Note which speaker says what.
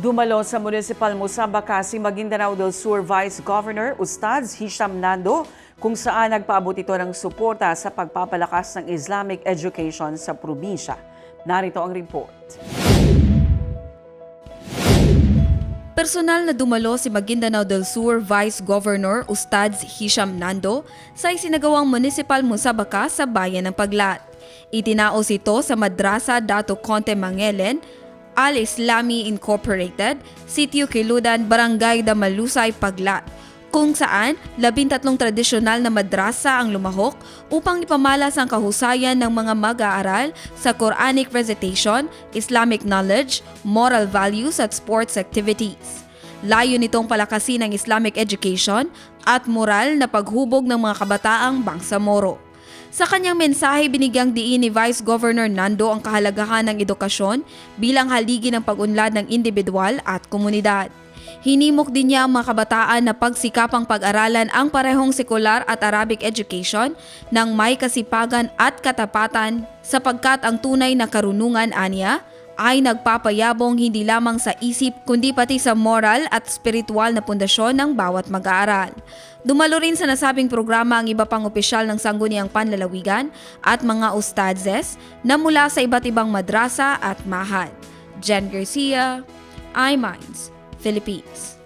Speaker 1: Dumalo sa Municipal Musabaka si Maguindanao del Sur Vice Governor Ustaz Hisham Nando kung saan nagpaabot ito ng suporta sa pagpapalakas ng Islamic education sa probinsya. Narito ang report.
Speaker 2: Personal na dumalo si Maguindanao del Sur Vice Governor Ustads Hisham Nando sa isinagawang Municipal Musabaka sa Bayan ng Paglat. Itinaos ito sa Madrasa Dato Conte Mangelen, Al-Islami Incorporated, Sitio Kiludan, Barangay Damalusay, Paglat, kung saan labintatlong tradisyonal na madrasa ang lumahok upang ipamalas ang kahusayan ng mga mag-aaral sa Quranic recitation, Islamic knowledge, moral values at sports activities. Layo nitong palakasin ang Islamic education at moral na paghubog ng mga kabataang Bangsamoro. Sa kanyang mensahe, binigyang diin ni Vice Governor Nando ang kahalagahan ng edukasyon bilang haligi ng pag-unlad ng individual at komunidad. Hinimok din niya ang mga kabataan na pagsikapang pag-aralan ang parehong sekular at Arabic education ng may kasipagan at katapatan sapagkat ang tunay na karunungan aniya ay nagpapayabong hindi lamang sa isip kundi pati sa moral at spiritual na pundasyon ng bawat mag-aaral. Dumalo rin sa nasabing programa ang iba pang opisyal ng Sangguniang Panlalawigan at mga ustadzes na mula sa iba't ibang madrasa at mahad. Jen Garcia, iMinds, Philippines.